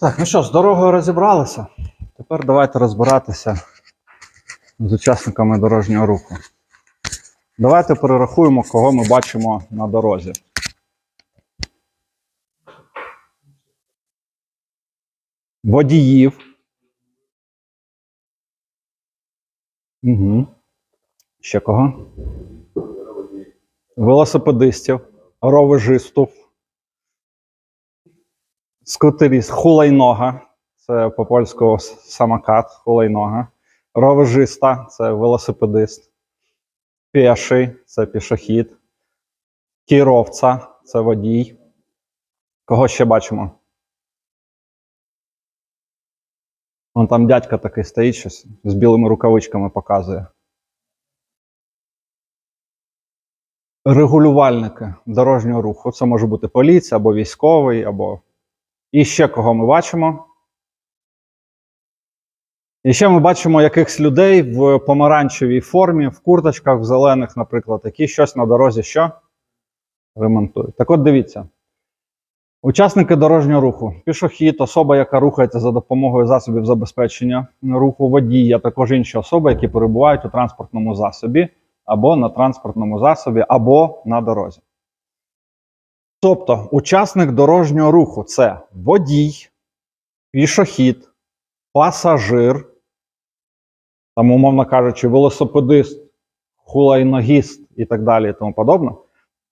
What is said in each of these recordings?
Так, ну що, з дорогою розібралися. Тепер давайте розбиратися з учасниками дорожнього руху. Давайте перерахуємо, кого ми бачимо на дорозі. Водіїв. Угу. Ще кого? Велосипедистів, ровежистів, скутеріст, хулайнога, це по польську самокат, хулайнога, ровежиста це велосипедист, піший це пішохід, кіровця це водій. Кого ще бачимо? Вон там дядька такий стоїть щось з білими рукавичками показує. Регулювальники дорожнього руху. Це може бути поліція або військовий, або. І ще кого ми бачимо. І ще ми бачимо якихось людей в помаранчевій формі, в курточках, в зелених, наприклад, які щось на дорозі що ремонтують. Так от дивіться. Учасники дорожнього руху, пішохід, особа, яка рухається за допомогою засобів забезпечення руху, водій, а також інші особи, які перебувають у транспортному засобі або на транспортному засобі, або на дорозі. Тобто, учасник дорожнього руху це водій, пішохід, пасажир, там, умовно кажучи, велосипедист, хулайногіст і так далі, і тому подобне,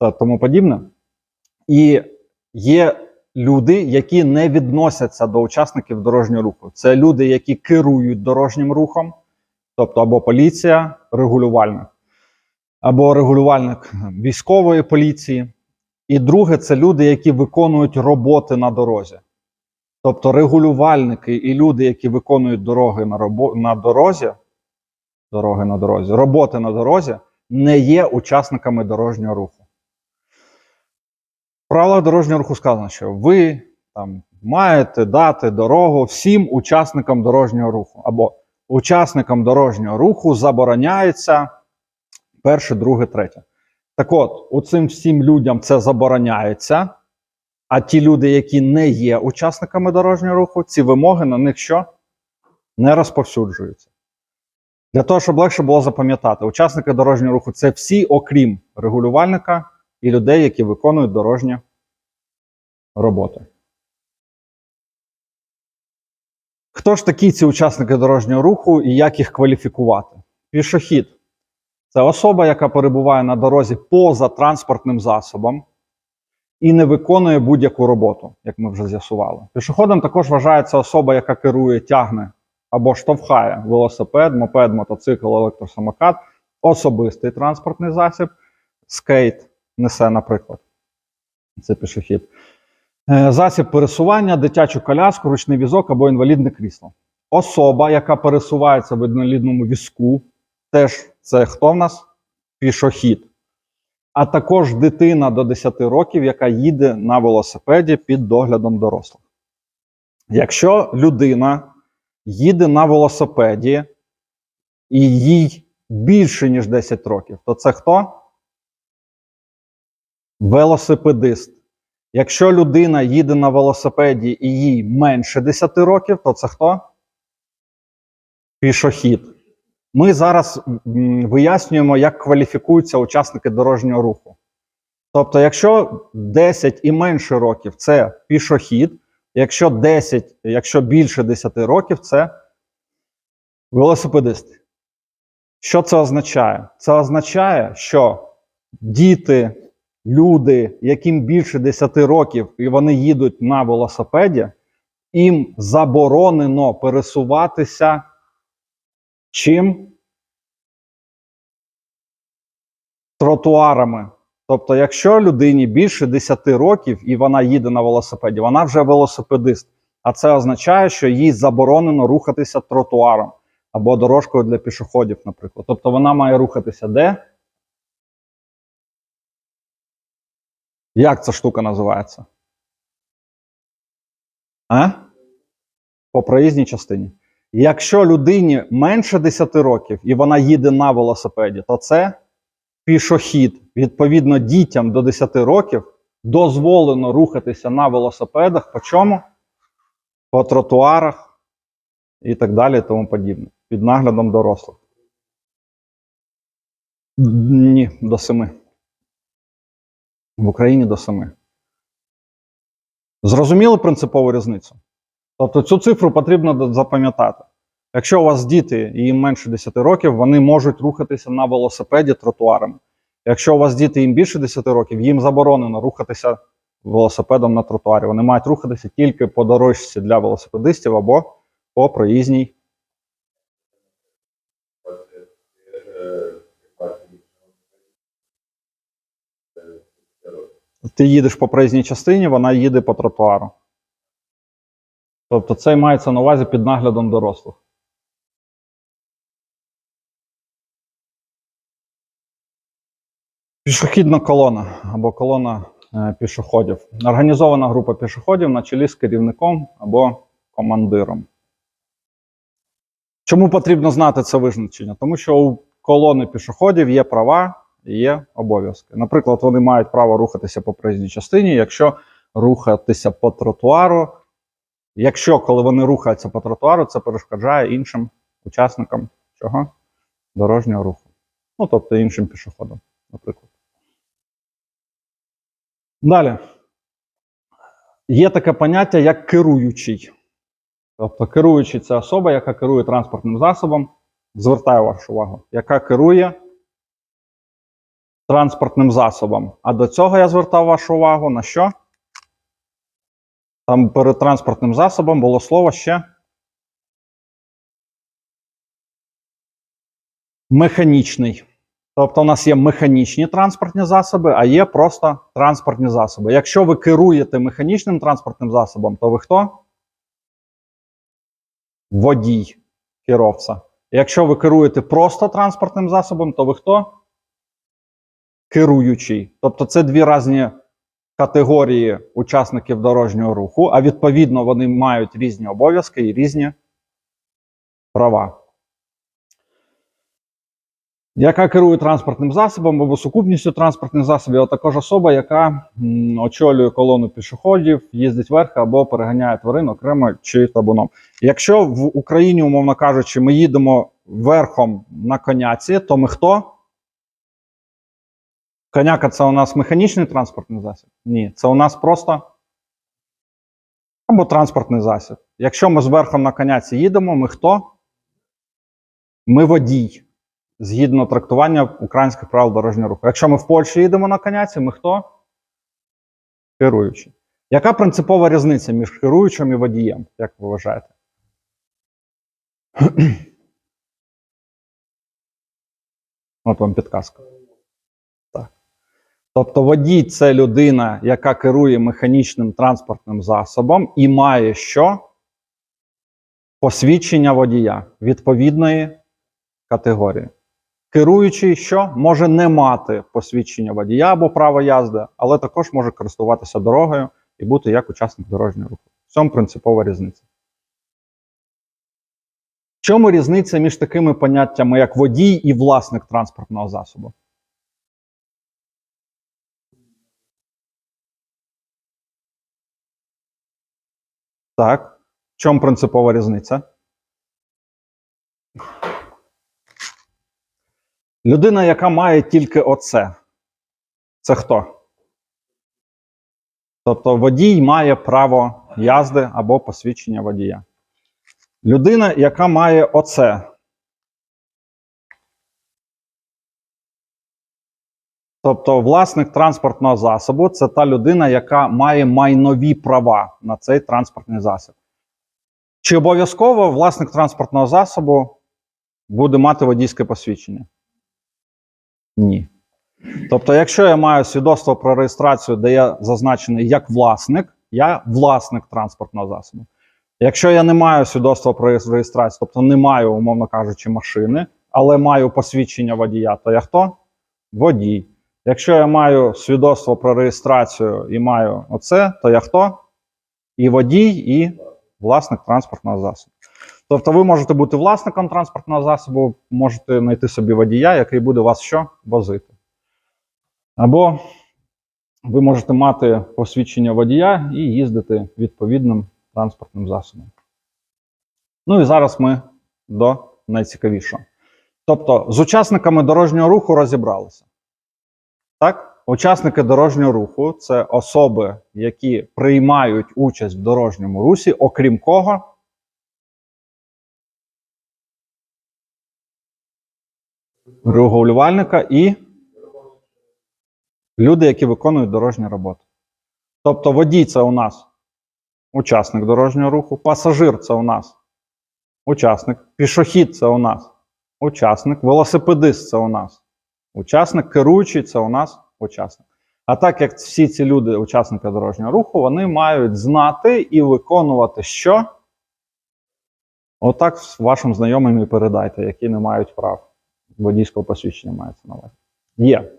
та тому подібне. І є люди, які не відносяться до учасників дорожнього руху. Це люди, які керують дорожнім рухом, тобто або поліція, регулювальник, або регулювальник військової поліції. І друге, це люди, які виконують роботи на дорозі. Тобто регулювальники і люди, які виконують дороги на, робо... на дорозі, дороги на дорозі, роботи на дорозі, не є учасниками дорожнього руху. В дорожнього руху сказано, що ви там, маєте дати дорогу всім учасникам дорожнього руху. Або учасникам дорожнього руху забороняється перше, друге, третє. Так от, оцим всім людям це забороняється. А ті люди, які не є учасниками дорожнього руху, ці вимоги на них що? Не розповсюджуються. Для того, щоб легше було запам'ятати, учасники дорожнього руху це всі, окрім регулювальника і людей, які виконують дорожні роботи. Хто ж такі ці учасники дорожнього руху і як їх кваліфікувати? Пішохід це особа, яка перебуває на дорозі поза транспортним засобом і не виконує будь-яку роботу, як ми вже з'ясували. Пішоходом також вважається особа, яка керує, тягне або штовхає велосипед, мопед, мотоцикл, електросамокат, особистий транспортний засіб, скейт несе, наприклад. Це пішохід. Е, Засіб пересування, дитячу коляску, ручний візок або інвалідне крісло. Особа, яка пересувається в інвалідному візку, теж це хто в нас? Пішохід а також дитина до 10 років, яка їде на велосипеді під доглядом дорослих. Якщо людина їде на велосипеді і їй більше, ніж 10 років, то це хто? Велосипедист. Якщо людина їде на велосипеді і їй менше 10 років, то це хто? Пішохід. Ми зараз вияснюємо, як кваліфікуються учасники дорожнього руху. Тобто, якщо 10 і менше років це пішохід, якщо 10, якщо більше 10 років, це велосипедисти. Що це означає? Це означає, що діти, люди, яким більше 10 років, і вони їдуть на велосипеді, їм заборонено пересуватися. Чим? Тротуарами. Тобто, якщо людині більше 10 років і вона їде на велосипеді, вона вже велосипедист. А це означає, що їй заборонено рухатися тротуаром або дорожкою для пішоходів, наприклад. Тобто вона має рухатися де? Як ця штука називається? А? По проїзній частині. Якщо людині менше 10 років і вона їде на велосипеді, то це пішохід. Відповідно, дітям до 10 років дозволено рухатися на велосипедах. По чому? по тротуарах і так далі, і тому подібне. Під наглядом дорослих. Ні, до семи. В Україні до семи. Зрозуміли принципову різницю? Тобто цю цифру потрібно запам'ятати. Якщо у вас діти їм менше 10 років, вони можуть рухатися на велосипеді тротуарами. Якщо у вас діти їм більше 10 років, їм заборонено рухатися велосипедом на тротуарі. Вони мають рухатися тільки по дорожці для велосипедистів або по проїзній. Ти їдеш по проїзній частині, вона їде по тротуару. Тобто це мається на увазі під наглядом дорослих. Пішохідна колона або колона е, пішоходів. Організована група пішоходів на чолі з керівником або командиром. Чому потрібно знати це визначення? Тому що у колони пішоходів є права і є обов'язки. Наприклад, вони мають право рухатися по проїзній частині, якщо рухатися по тротуару. Якщо коли вони рухаються по тротуару, це перешкоджає іншим учасникам чого? Дорожнього руху. Ну, тобто іншим пішоходам, наприклад. Далі. Є таке поняття, як керуючий. Тобто, керуючий це особа, яка керує транспортним засобом. Звертаю вашу увагу, яка керує транспортним засобом. А до цього я звертав вашу увагу на що? Там перед транспортним засобом було слово ще механічний. Тобто, у нас є механічні транспортні засоби, а є просто транспортні засоби. Якщо ви керуєте механічним транспортним засобом, то ви хто? Водій керовця. Якщо ви керуєте просто транспортним засобом, то ви хто? Керуючий. Тобто це дві різні категорії учасників дорожнього руху, а відповідно вони мають різні обов'язки і різні права. Яка керує транспортним засобом або сукупністю транспортних засобів, а також особа, яка очолює колону пішоходів, їздить верхи або переганяє тварин окремо чи табуном. Якщо в Україні, умовно кажучи, ми їдемо верхом на коняці, то ми хто? Коняка це у нас механічний транспортний засіб? Ні, це у нас просто або транспортний засіб. Якщо ми з верхом на коняці їдемо, ми хто? Ми водій. Згідно трактування українських правил дорожнього руху. Якщо ми в Польщі їдемо на коняці, ми хто? Керуючий. Яка принципова різниця між керуючим і водієм, як ви вважаєте? От вам підказка. Тобто водій це людина, яка керує механічним транспортним засобом і має що? Посвідчення водія відповідної категорії. Керуючий, що може не мати посвідчення водія або право їзди, але також може користуватися дорогою і бути як учасник дорожнього руху. В цьому принципова різниця. В чому різниця між такими поняттями, як водій і власник транспортного засобу? Так. В чому принципова різниця? Людина, яка має тільки оце. Це хто? Тобто водій має право язди або посвідчення водія. Людина, яка має оце. Тобто власник транспортного засобу це та людина, яка має майнові права на цей транспортний засіб. Чи обов'язково власник транспортного засобу буде мати водійське посвідчення? Ні. Тобто, якщо я маю свідоцтво про реєстрацію, де я зазначений як власник, я власник транспортного засобу. Якщо я не маю свідоцтва про реєстрацію, тобто не маю, умовно кажучи, машини, але маю посвідчення водія, то я хто? Водій. Якщо я маю свідоцтво про реєстрацію і маю оце, то я хто? І водій, і власник транспортного засобу. Тобто ви можете бути власником транспортного засобу, можете знайти собі водія, який буде вас що? Возити. Або ви можете мати посвідчення водія і їздити відповідним транспортним засобом. Ну і зараз ми до найцікавішого. Тобто, з учасниками дорожнього руху розібралися. Так? Учасники дорожнього руху це особи, які приймають участь в дорожньому русі, окрім кого? Регулювальника і люди, які виконують дорожні роботи. Тобто водій це у нас учасник дорожнього руху, пасажир це у нас учасник, пішохід це у нас учасник, велосипедист це у нас учасник, керуючий це у нас учасник. А так як всі ці люди, учасники дорожнього руху, вони мають знати і виконувати що? Отак вашим знайомим і передайте, які не мають прав. Водійського посвідчення мається на увазі. Є.